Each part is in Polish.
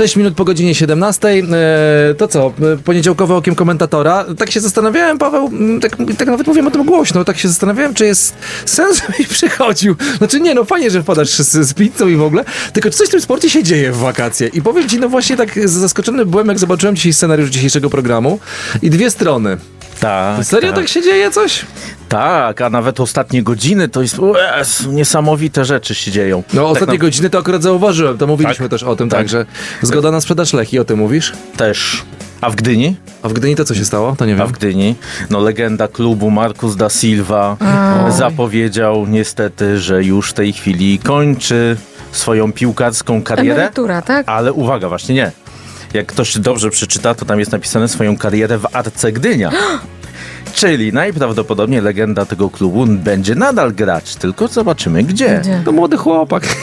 6 minut po godzinie 17. E, to co? E, Poniedziałkowe okiem komentatora. Tak się zastanawiałem, Paweł, tak, tak nawet mówiłem o tym głośno, tak się zastanawiałem, czy jest sens, żebyś przychodził. Znaczy nie, no fajnie, że wpadasz z, z pizzą i w ogóle, tylko czy coś w tym sporcie się dzieje w wakacje? I powiem ci, no właśnie tak zaskoczony byłem, jak zobaczyłem dzisiaj scenariusz dzisiejszego programu i dwie strony. Tak, Serio tak się dzieje coś? Tak, a nawet ostatnie godziny to jest Jezu, niesamowite rzeczy się dzieją. No tak ostatnie na- godziny to akurat zauważyłem, to mówiliśmy Tak. też o tym, Tak. tak, że zgoda na sprzedaż Lechi, o tym mówisz? Też. A w Gdyni? A w Gdyni to co się stało? To nie A wiem. w Gdyni, no legenda klubu Marcus da Silva zapowiedział niestety, że już w tej chwili kończy swoją piłkarską karierę. Emerytura, tak? Ale uwaga, właśnie nie. Jak ktoś dobrze przeczyta, to tam jest napisane swoją karierę w Arce Gdynia. Czyli najprawdopodobniej legenda tego klubu będzie nadal grać, tylko zobaczymy gdzie. Gdzie? To młody chłopak.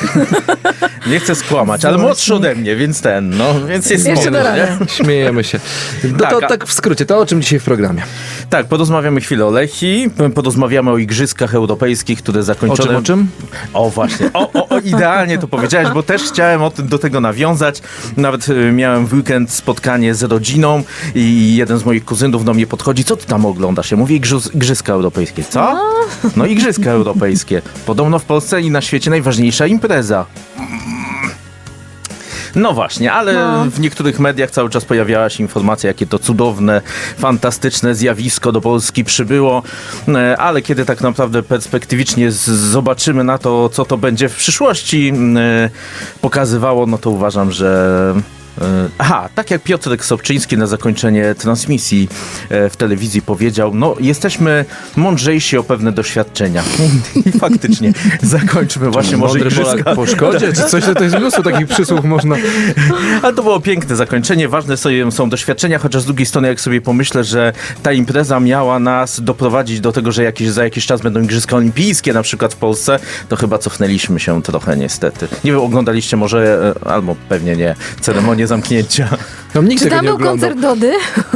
Nie chcę skłamać, ale młodszy ode mnie, więc ten, no, więc jest Jeszcze da nie? Śmiejemy się. No Tak, to a- tak w skrócie, to o czym dzisiaj w programie? Tak, porozmawiamy chwilę o Lechi, porozmawiamy o igrzyskach europejskich, które O zakończone... czym, o czym? O właśnie, o, o, o idealnie to powiedziałeś, bo też chciałem o tym, do tego nawiązać. Nawet y, miałem w weekend spotkanie z rodziną i jeden z moich kuzynów do mnie podchodzi, co ty tam oglądasz? Ja mówię, Igrzyz, Igrzyska Europejskie. Co? No Igrzyska Europejskie. Podobno w Polsce i na świecie najważniejsza impreza. No właśnie, ale No. w niektórych mediach cały czas pojawiała się informacja, jakie to cudowne, fantastyczne zjawisko do Polski przybyło, E, ale kiedy tak naprawdę perspektywicznie zobaczymy na to, co to będzie w przyszłości e, pokazywało, no to uważam, że Aha, tak jak Piotrek Sobczyński na zakończenie transmisji e, w telewizji powiedział, no jesteśmy mądrzejsi o pewne doświadczenia. I faktycznie zakończmy właśnie może igrzyska. Po szkodzie? Czy coś, to jest mnóstwo takich przysłów można... Ale to było piękne zakończenie. Ważne sobie są doświadczenia, chociaż z drugiej strony, jak sobie pomyślę, że ta impreza miała nas doprowadzić do tego, że jakiś, za jakiś czas będą Igrzyska Olimpijskie na przykład w Polsce, to chyba cofnęliśmy się trochę niestety. Nie wiem, oglądaliście może, e, albo pewnie nie, ceremonię zamknięcia. No, nikt Czy tam był oglądał. koncert Dody?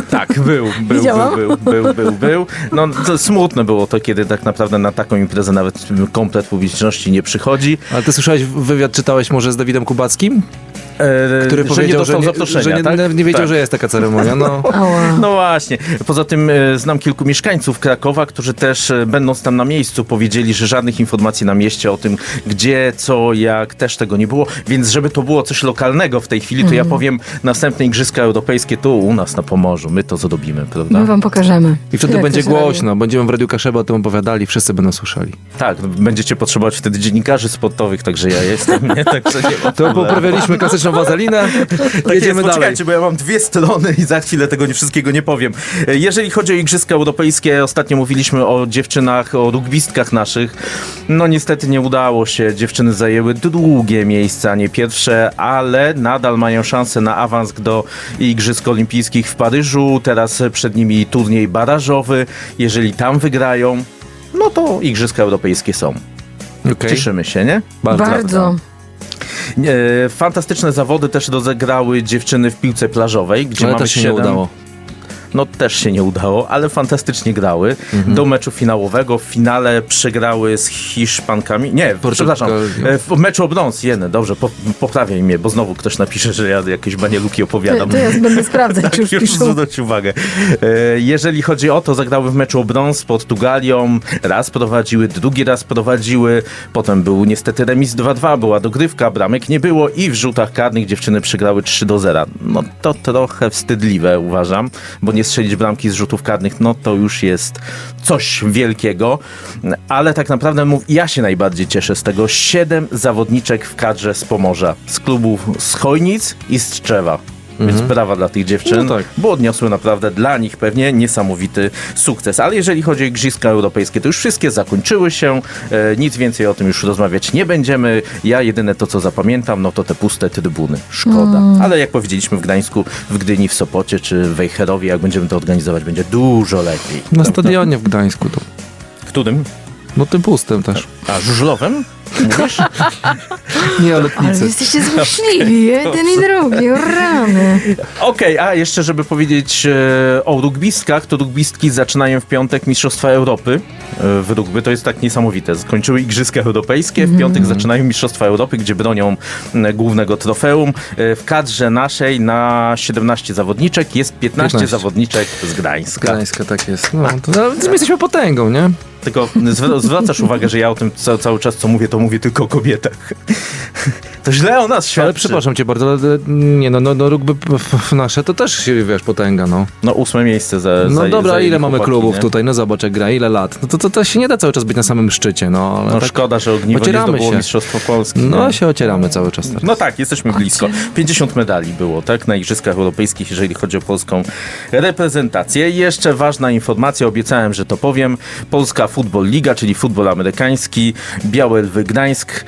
Tak, był, był, był, był, był, był, był. No to smutne było to, kiedy tak naprawdę na taką imprezę nawet komplet publiczności nie przychodzi. Ale ty słyszałeś wywiad, czytałeś może z Dawidem Kubackim? E, Który że powiedział, nie dostał że, nie, zaproszenia, że nie, tak? nie wiedział, Tak. że jest taka ceremonia. No. No właśnie. Poza tym e, znam kilku mieszkańców Krakowa, którzy też e, będąc tam na miejscu powiedzieli, że żadnych informacji na mieście o tym, gdzie, co, jak, też tego nie było. Więc żeby to było coś lokalnego w tej chwili, to ja powiem następne Igrzyska Europejskie tu u nas na Pomorzu. My to zrobimy, prawda? My wam pokażemy. I wtedy Jak będzie głośno. Będziemy w Radiu Kaszeba o tym opowiadali, wszyscy będą słyszeli. Tak, będziecie potrzebować wtedy dziennikarzy sportowych, także ja jestem, nie? Także nie ma To poprawialiśmy klasyczną wazelinę. Tak Jedziemy jest, dalej. bo ja mam dwie strony i za chwilę tego nie wszystkiego nie powiem. Jeżeli chodzi o Igrzyska Europejskie, ostatnio mówiliśmy o dziewczynach, o rugbistkach naszych. No niestety nie udało się. Dziewczyny zajęły drugie miejsce, a nie pierwsze, ale nadal mają szansę na awans do Igrzysk Olimpijskich w Paryżu. Teraz przed nimi turniej barażowy. Jeżeli tam wygrają, no to Igrzyska Europejskie są. Okej. Cieszymy się, nie? Bardzo. E, Fantastyczne zawody też rozegrały dziewczyny w piłce plażowej, gdzie Ale mamy się nie udało. No też się nie udało, ale fantastycznie grały. Mhm. Do meczu finałowego. W finale przegrały z Hiszpankami. Nie, Portugalią. przepraszam. e, W meczu o brąz, jeny, dobrze, po, poprawiaj mnie, bo znowu ktoś napisze, że ja jakieś banieluki To, opowiadam. to ja będę sprawdzać, czy już Już piszą. zwróć uwagę. E, Jeżeli chodzi o to, zagrały w meczu o brąz z Portugalią. Raz prowadziły, drugi raz prowadziły. Potem był niestety remis 2-2, była dogrywka, bramek nie było i w rzutach karnych dziewczyny przegrały 3 do 0. No to trochę wstydliwe uważam, bo nie strzelić bramki z rzutów karnych, no to już jest coś wielkiego. Ale tak naprawdę mów, ja się najbardziej cieszę z tego. Siedem zawodniczek w kadrze z Pomorza, z klubów z Chojnic i z Tczewa. Więc brawa dla tych dziewczyn, No tak. bo odniosły naprawdę dla nich pewnie niesamowity sukces. Ale jeżeli chodzi o Igrzyska Europejskie, to już wszystkie zakończyły się. E, nic więcej o tym już rozmawiać nie będziemy. Ja jedyne to, co zapamiętam, no to te puste trybuny. Szkoda. Mm. Ale jak powiedzieliśmy w Gdańsku, w Gdyni, w Sopocie czy w Wejherowie, jak będziemy to organizować, będzie dużo lepiej. Na stadionie w Gdańsku to. Którym? No tym pustym też. A, żużlowym? Mówisz? Nie o Ale lotnicy. wy jesteście złośliwi, jeden i drugi, o rany. Okej, a jeszcze żeby powiedzieć e, o rugbistkach, to rugbistki zaczynają w piątek Mistrzostwa Europy e, w rugby. To jest tak niesamowite. Skończyły Igrzyska Europejskie, w piątek zaczynają Mistrzostwa Europy, gdzie bronią m, głównego trofeum. E, w kadrze naszej na 17 zawodniczek jest 15, 15. zawodniczek z Gdańska. Gdańska, tak jest. No, to, no, my jesteśmy potęgą, nie? Tylko zwra- zwracasz uwagę, że ja o tym ca- cały czas co mówię, to mówię tylko o kobietach. To źle o nas świadczy. Ale przepraszam cię bardzo, ale e, nie no, no, no rugby nasze to też, wiesz, potęga, no. No ósme miejsce za No za, dobra, zajęli ile mamy chłopaki, klubów nie? tutaj? No zobacz, jak gra, ile lat? No to, to, to się nie da cały czas być na samym szczycie, no. Ale No tak, szkoda, że Ogniwo nie ocieramy zdobyło się. Mistrzostwa Polski. no nie? się ocieramy cały czas teraz. No tak, jesteśmy blisko. 50 medali było, tak, na Igrzyskach Europejskich, jeżeli chodzi o polską reprezentację. I jeszcze ważna informacja, obiecałem, że to powiem. Polska Football Liga, czyli futbol amerykański, Białe Lwy Gdańsk.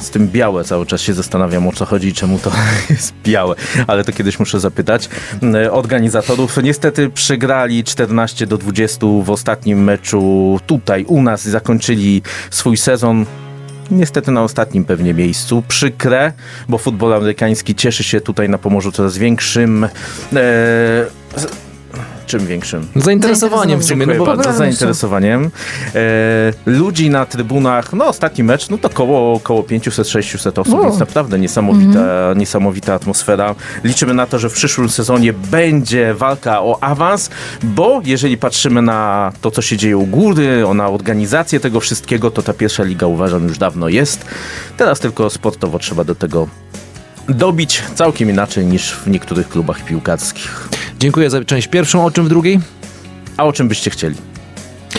Z tym białe cały czas się zastanawiam, o co chodzi i czemu to jest białe, ale to kiedyś muszę zapytać. E, Organizatorów niestety przegrali 14 do 20 w ostatnim meczu tutaj u nas zakończyli swój sezon Niestety na ostatnim pewnie miejscu. Przykre, bo futbol amerykański cieszy się tutaj na Pomorzu coraz większym. E, z, czym większym? Zainteresowaniem w sumie, no bo bardzo, zainteresowaniem. E, ludzi na trybunach, no ostatni mecz, no to koło, około 500-600 osób, więc naprawdę niesamowita, niesamowita atmosfera. Liczymy na to, że w przyszłym sezonie będzie walka o awans, bo jeżeli patrzymy na to, co się dzieje u góry, na organizację tego wszystkiego, to ta pierwsza liga uważam już dawno jest. Teraz tylko sportowo trzeba do tego dobić całkiem inaczej niż w niektórych klubach piłkarskich. Dziękuję za część pierwszą, o czym w drugiej? A o czym byście chcieli?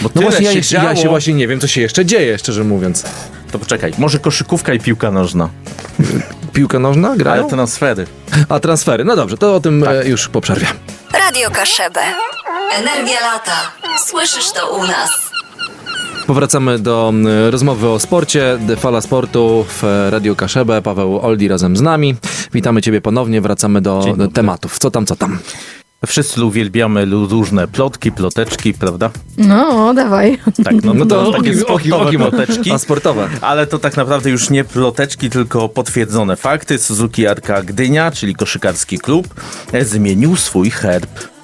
Bo No właśnie, ja, się jeszcze, ja działo. się właśnie nie wiem, co się jeszcze dzieje, szczerze mówiąc. To poczekaj, może koszykówka i piłka nożna, Piłka nożna, grają? ale transfery. A transfery, no dobrze, to o tym Tak. e, już po przerwie. Radio Kaszebę. Energia lata. Słyszysz to u nas. Powracamy do rozmowy o sporcie, fala sportu w e, Radio Kaszebę. Paweł Oldi razem z nami. Witamy Ciebie ponownie, wracamy do tematów. Co tam, co tam? Wszyscy uwielbiamy różne plotki, ploteczki, prawda? No, dawaj. Tak, no, No to takie oki, oki, sportowe ploteczki. A sportowe. Ale to tak naprawdę już nie ploteczki, tylko potwierdzone fakty. Suzuki Arka Gdynia, czyli koszykarski klub, e, zmienił swój herb.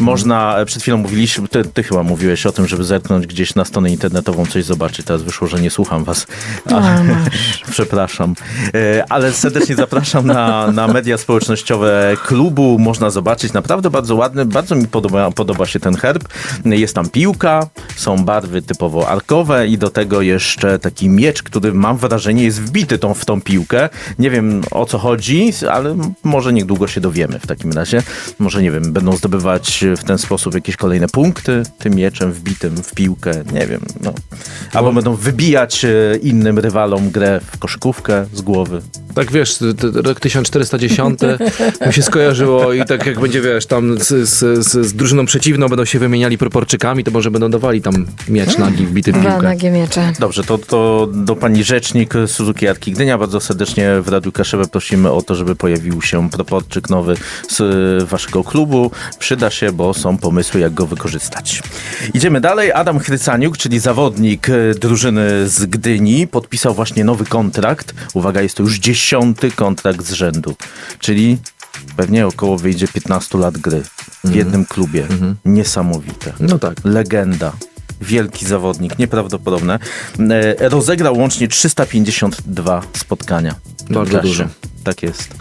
Można, e, przed chwilą mówiliśmy, ty, ty chyba mówiłeś o tym, żeby zerknąć gdzieś na stronę internetową, coś zobaczyć. Teraz wyszło, że nie słucham was. A, Przepraszam. E, Ale serdecznie zapraszam na, na media społecznościowe klubu. Można zobaczyć naprawdę bardzo ładny. Bardzo mi podoba, podoba się ten herb. Jest tam piłka, są barwy typowo arkowe i do tego jeszcze taki miecz, który mam wrażenie jest wbity tą, w tą piłkę. Nie wiem o co chodzi, ale może niedługo się dowiemy w takim razie. Może nie wiem, będą zdobywać w ten sposób jakieś kolejne punkty tym mieczem wbitym w piłkę. Nie wiem. No. Albo będą wybijać e, innym rywalom grę w koszykówkę z głowy. Tak wiesz, rok 1410 mi się skojarzyło i tak jak będzie, wiesz, tam z, z, z, z drużyną przeciwną będą się wymieniali proporczykami, to może będą dawali tam miecz nagi wbity w Dwa piłkę. nagie miecze. Dobrze, to, to do pani rzecznik Suzuki Arki Gdynia bardzo serdecznie w Radiu Kaszewę prosimy o to, żeby pojawił się proporczyk nowy z y, waszego klubu. Przyda się, bo są pomysły, jak go wykorzystać. Idziemy dalej. Adam Chrycaniuk, czyli zawodnik y, drużyny z Gdyni, podpisał właśnie nowy kontrakt. Uwaga, jest to już dziesiąty kontrakt z rzędu, czyli pewnie około wyjdzie 15 lat gry w jednym klubie. Niesamowite No tak. legenda. Wielki zawodnik, nieprawdopodobne. E, Rozegrał łącznie 352 spotkania. Bardzo dużo. Tak jest.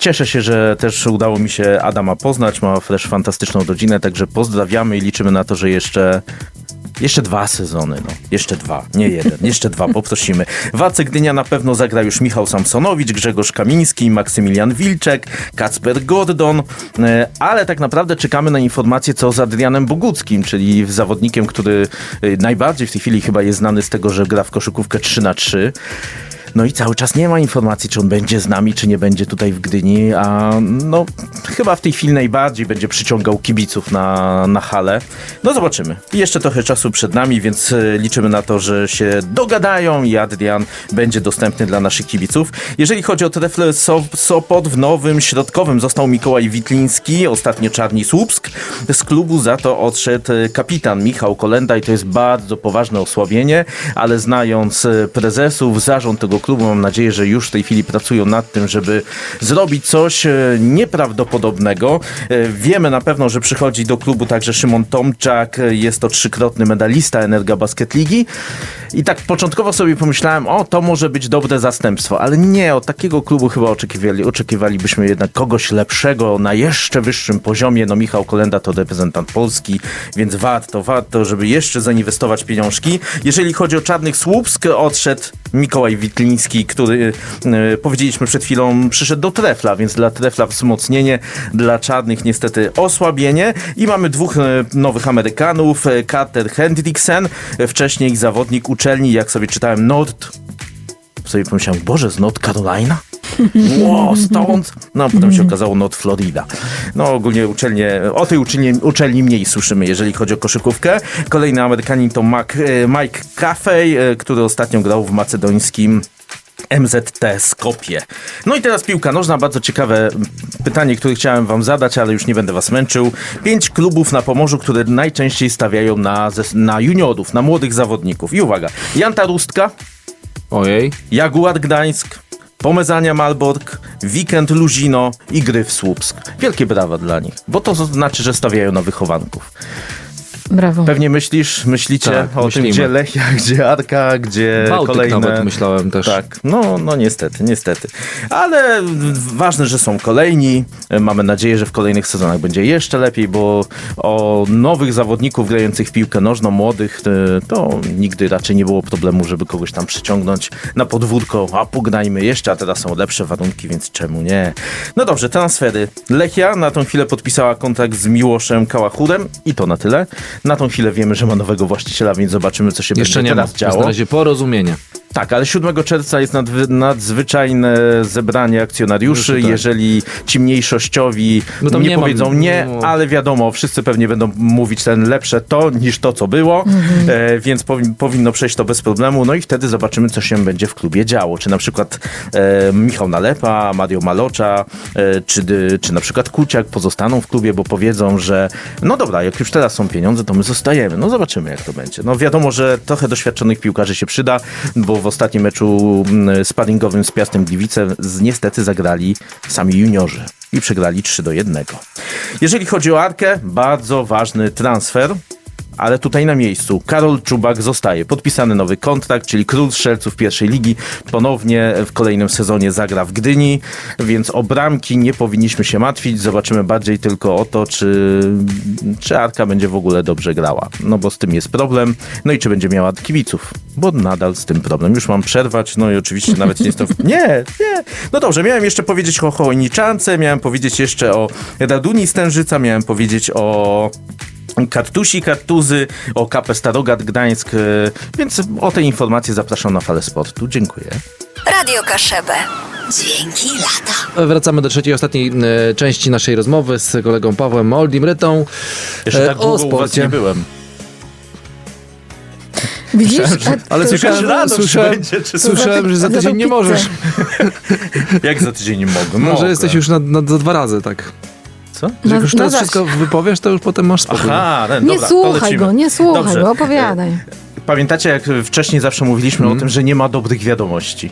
Cieszę się, że też udało mi się Adama poznać. Ma też fantastyczną rodzinę, także pozdrawiamy i liczymy na to, że jeszcze jeszcze dwa sezony, no. Jeszcze dwa, nie jeden, jeszcze dwa, poprosimy. W AC Gdynia na pewno zagra już Michał Samsonowicz, Grzegorz Kamiński, Maksymilian Wilczek, Kacper Gordon, e, ale tak naprawdę czekamy na informacje co z Adrianem Boguckim, czyli zawodnikiem, który e, najbardziej w tej chwili chyba jest znany z tego, że gra w koszykówkę 3 na 3 No i cały czas nie ma informacji, czy on będzie z nami, czy nie będzie tutaj w Gdyni, a no chyba w tej chwili najbardziej będzie przyciągał kibiców na, na halę. No zobaczymy. Jeszcze trochę czasu przed nami, więc e, liczymy na to, że się dogadają i Adrian będzie dostępny dla naszych kibiców. Jeżeli chodzi o Trefle so Sopot, w nowym środkowym został Mikołaj Witliński, ostatnio Czarni Słupsk. Z klubu za to odszedł e, kapitan Michał Kolenda i to jest bardzo poważne osłabienie, ale znając e, prezesów, zarząd tego klubu, mam nadzieję, że już w tej chwili pracują nad tym, żeby zrobić coś e, nieprawdopodobnego. E, Wiemy na pewno, że przychodzi do klubu także Szymon Tomczak, e, jest to trzykrotny medalista Energa Basket Ligi i tak początkowo sobie pomyślałem, o to może być dobre zastępstwo, ale nie, od takiego klubu chyba oczekiwali, oczekiwalibyśmy jednak kogoś lepszego na jeszcze wyższym poziomie. No Michał Kolenda to reprezentant Polski, więc warto, warto, żeby jeszcze zainwestować pieniążki. Jeżeli chodzi o Czarnych Słupsk, odszedł Mikołaj Witliński, który e, powiedzieliśmy przed chwilą przyszedł do Trefla, więc dla Trefla wzmocnienie, dla Czarnych niestety osłabienie i mamy dwóch e, nowych Amerykanów, e, Carter Hendricksen, e, wcześniej zawodnik uczelni, jak sobie czytałem, Nord sobie pomyślałem, Boże, z North Carolina? Ło, stąd? No, potem się okazało North Florida. No, ogólnie uczelnie, o tej uczelni, uczelni mniej słyszymy, jeżeli chodzi o koszykówkę. Kolejny Amerykanin to Mac, e, Mike Caffey, e, który ostatnio grał w macedońskim MZT Skopje. No i teraz piłka nożna, bardzo ciekawe pytanie, które chciałem wam zadać, ale już nie będę was męczył. Pięć klubów na Pomorzu, które najczęściej stawiają na, na juniorów, na młodych zawodników. I uwaga, Janta Rustka, Ojej. Jaguar Gdańsk, Pomezania Malbork, Weekend Luzino i Gryf Słupsk. Wielkie brawa dla nich, bo to znaczy, że stawiają na wychowanków. Brawo. Pewnie myślisz, myślicie Tak, o myślimy. tym, gdzie Lechia, gdzie Arka, gdzie Bałtyk kolejne... nawet myślałem też. Tak, no, no niestety, niestety. Ale ważne, że są kolejni. Mamy nadzieję, że w kolejnych sezonach będzie jeszcze lepiej, bo o nowych zawodników grających w piłkę nożną, młodych, e, to nigdy raczej nie było problemu, żeby kogoś tam przyciągnąć na podwórko, a pognajmy jeszcze, a teraz są lepsze warunki, więc czemu nie? No dobrze, transfery. Lechia na tą chwilę podpisała kontrakt z Miłoszem Kałachurem i to na tyle. Na tą chwilę wiemy, że ma nowego właściciela, więc zobaczymy, co się Jeszcze będzie nie ma. teraz To jest działo. na razie porozumienie. Tak, ale 7 czerwca jest nadwy, nadzwyczajne zebranie akcjonariuszy. Już tak. Jeżeli ci mniejszościowi No tam nie, nie powiedzą nie, no. ale wiadomo, wszyscy pewnie będą mówić ten lepsze to niż to, co było, e, więc powi- powinno przejść to bez problemu. No i wtedy zobaczymy, co się będzie w klubie działo. Czy na przykład e, Michał Nalepa, Mario Malocza, e, czy, czy na przykład Kuciak pozostaną w klubie, bo powiedzą, że no dobra, jak już teraz są pieniądze, to my zostajemy. No zobaczymy, jak to będzie. No wiadomo, że trochę doświadczonych piłkarzy się przyda, bo w ostatnim meczu mm, sparingowym z Piastem Gliwice niestety zagrali sami juniorzy i przegrali 3 do 1. Jeżeli chodzi o Arkę, bardzo ważny transfer. Ale tutaj na miejscu Karol Czubak zostaje. Podpisany nowy kontrakt, czyli król strzelców pierwszej ligi. Ponownie w kolejnym sezonie zagra w Gdyni, więc o bramki nie powinniśmy się martwić. Zobaczymy bardziej tylko o to, czy, czy Arka będzie w ogóle dobrze grała. No bo z tym jest problem. No i czy będzie miała kibiców, bo nadal z tym problem. Już mam przerwać, no i oczywiście nawet nie jestem... W... Nie, nie. No dobrze, miałem jeszcze powiedzieć o Chojniczance, miałem powiedzieć jeszcze o Raduni Stężyca, miałem powiedzieć o... Kartusi, Kartuzy, o KP Starogat Gdańsk, e, więc o tej informacji zapraszam na falę sportu. Dziękuję. Radio Kaszebę. Dźwięki lata. Wracamy do trzeciej, ostatniej e, części naszej rozmowy z kolegą Pawłem Moldim Rytą. Jeszcze E, tak o długo u was sporcie. nie byłem. Widzisz? Ale słyszałem, radość słyszałem, będzie, czy- słyszałem że za tydzień nie możesz. Jak za tydzień nie mogę? Może jesteś już na, na, za dwa razy, tak. Co? Że Na- jak już teraz zaś. wszystko wypowiesz, to już potem masz spokój. Aha, ten, Nie dobra, słuchaj go, nie słuchaj Dobrze. go, opowiadaj. Pamiętacie, jak wcześniej zawsze mówiliśmy Mhm. o tym, że nie ma dobrych wiadomości.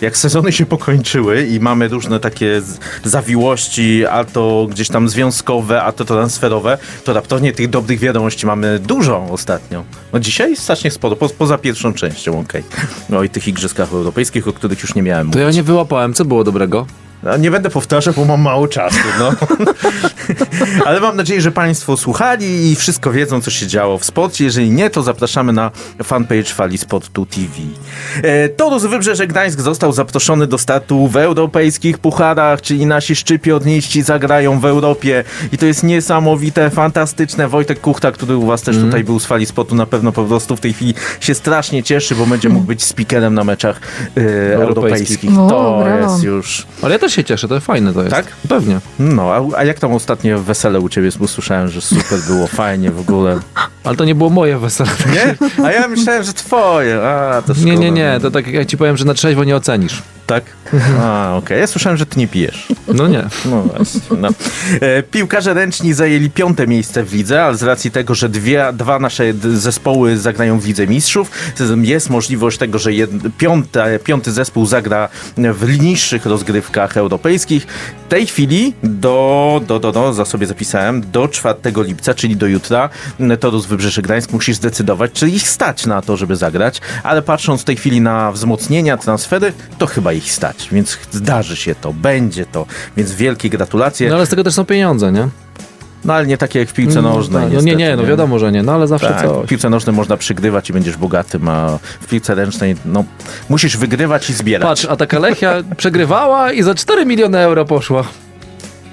Jak sezony się pokończyły i mamy różne takie zawiłości, a to gdzieś tam związkowe, a to transferowe, to raptownie tych dobrych wiadomości mamy dużo ostatnio. No dzisiaj strasznie sporo, po, poza pierwszą częścią, okej. No i tych igrzyskach europejskich, o których już nie miałem To ja nie wyłapałem, co było dobrego? No, nie będę powtarzał, bo mam mało czasu. No. Ale mam nadzieję, że Państwo słuchali i wszystko wiedzą, co się działo w sporcie. Jeżeli nie, to zapraszamy na fanpage Fali Sportu TV. E, Torus Wybrzeże Gdańsk został zaproszony do startu w europejskich pucharach, czyli nasi szczypiorniści zagrają w Europie i to jest niesamowite, fantastyczne. Wojtek Kuchta, który u Was też tutaj był z Fali Sportu, na pewno po prostu w tej chwili się strasznie cieszy, bo będzie mógł być speakerem na meczach e, europejskich. O, To brawo. jest już... Ale ja też się cieszę, to fajne to jest. Tak? Pewnie. No, a, a jak tam ostatnio wesele u ciebie? Słyszałem, że super było, fajnie w ogóle. Ale to nie było moje wesele. Nie? A ja myślałem, że twoje. A, to Nie, szkoda. nie, nie, to tak jak ja ci powiem, że na trzeźwo nie ocenisz. Tak? A, okej. Ja słyszałem, że ty nie pijesz. No nie. No właśnie. No. E, piłkarze ręczni zajęli piąte miejsce w lidze, ale z racji tego, że dwie, dwa nasze zespoły zagrają w Lidze Mistrzów, jest możliwość tego, że jed, piąte, piąty zespół zagra w niższych rozgrywkach europejskich. W tej chwili do, do, do, do za sobie zapisałem, do 4 lipca, czyli do jutra, Torus Wybrzeże Gdańsk musisz zdecydować, czy ich stać na to, żeby zagrać, ale patrząc w tej chwili na wzmocnienia, transfery, to chyba ich stać, więc zdarzy się to, będzie to, więc wielkie gratulacje. No No, ale z tego też są pieniądze, nie? ale nie takie jak w piłce nożnej. tak, no niestety, nie, nie, no wiadomo, że nie, no ale zawsze Tak, w coś. piłce nożnej można przygrywać i będziesz bogatym, a w piłce ręcznej, no, musisz wygrywać i zbierać. Patrz, a taka Lechia przegrywała i za 4 miliony euro poszła.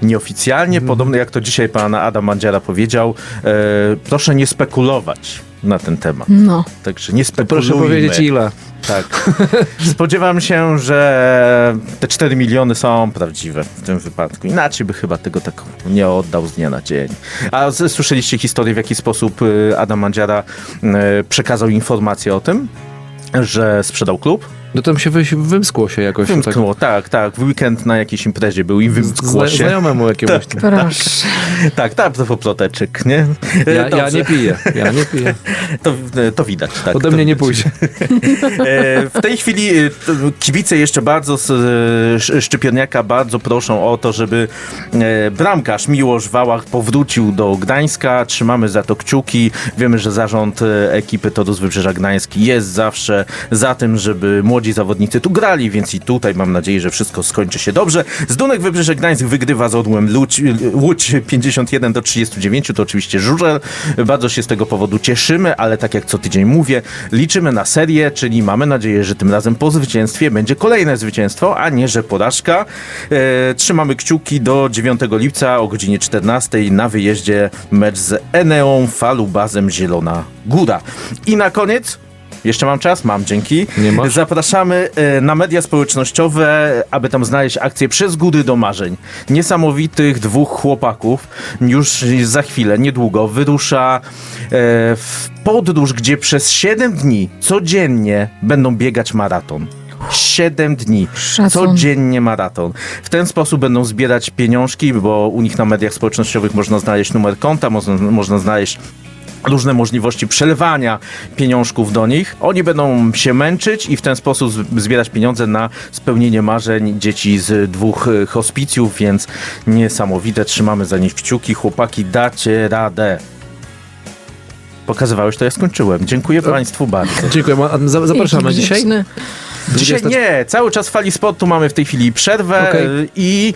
Nieoficjalnie, Mhm. podobnie jak to dzisiaj pan Adam Mandziara powiedział, e, proszę nie spekulować na ten temat. No. Także nie Proszę spekulujmy. powiedzieć ile. Tak. Spodziewam się, że te 4 miliony są prawdziwe w tym wypadku. Inaczej by chyba tego tak nie oddał z dnia na dzień. A słyszeliście historię, w jaki sposób y, Adam Mandziara y, przekazał informację o tym, że sprzedał klub? No tam się wy, wymskło się jakoś. Tak, Wymknął, tak, tak. W weekend na jakiejś imprezie był i wymknło zna, się. znajomemu jakiegoś. Proszę. Tak, tak, to ploteczek, nie? Ja, ja nie piję, ja nie piję. To, to widać, tak. Ode mnie nie pójdzie. E, W tej chwili e, kibice jeszcze bardzo z e, Sz- Szczypiorniaka bardzo proszą o to, żeby bramkarz Miłosz Wałach powrócił do Gdańska. Trzymamy za to kciuki. Wiemy, że zarząd ekipy Torus Wybrzeża Gdański jest zawsze za tym, żeby młodzi zawodnicy tu grali, więc i tutaj mam nadzieję, że wszystko skończy się dobrze. Zdunek Wybrzeże Gdańsk wygrywa z Odłem Łódź, Łódź 51 do 39. To oczywiście żurzel. Bardzo się z tego powodu cieszymy, ale tak jak co tydzień mówię, liczymy na serię, czyli mamy nadzieję, że tym razem po zwycięstwie będzie kolejne zwycięstwo, a nie, że porażka. E, trzymamy kciuki do 9 lipca o godzinie 14 na wyjeździe mecz z Eneą Falubazem Zielona Góra. I na koniec jeszcze mam czas? Mam, dzięki. Nie masz? Zapraszamy e, na media społecznościowe, aby tam znaleźć akcję Przez Góry do Marzeń. Niesamowitych dwóch chłopaków już za chwilę, niedługo, wyrusza e, w podróż, gdzie przez 7 dni codziennie będą biegać maraton. 7 dni. Szacun. Codziennie maraton. W ten sposób będą zbierać pieniążki, bo u nich na mediach społecznościowych można znaleźć numer konta, można, można znaleźć różne możliwości przelewania pieniążków do nich. Oni będą się męczyć i w ten sposób zbierać pieniądze na spełnienie marzeń dzieci z dwóch e, hospicjów, więc niesamowite. Trzymamy za nich kciuki. Chłopaki, dacie radę. Pokazywałeś to, ja skończyłem. Dziękuję Państwu bardzo. Dziękuję. Zapraszamy dzisiaj. Dzisiaj 20 nie, cały czas w fali sportu mamy w tej chwili przerwę Okej. y, i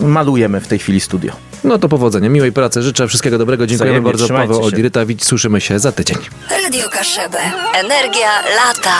y, malujemy w tej chwili studio. No to powodzenia, miłej pracy, życzę wszystkiego dobrego. Dziękujemy Wzajemnie, bardzo. trzymajcie Paweł się. Odirytawicz. Słyszymy się za tydzień. Radio Kaszebę. Energia lata.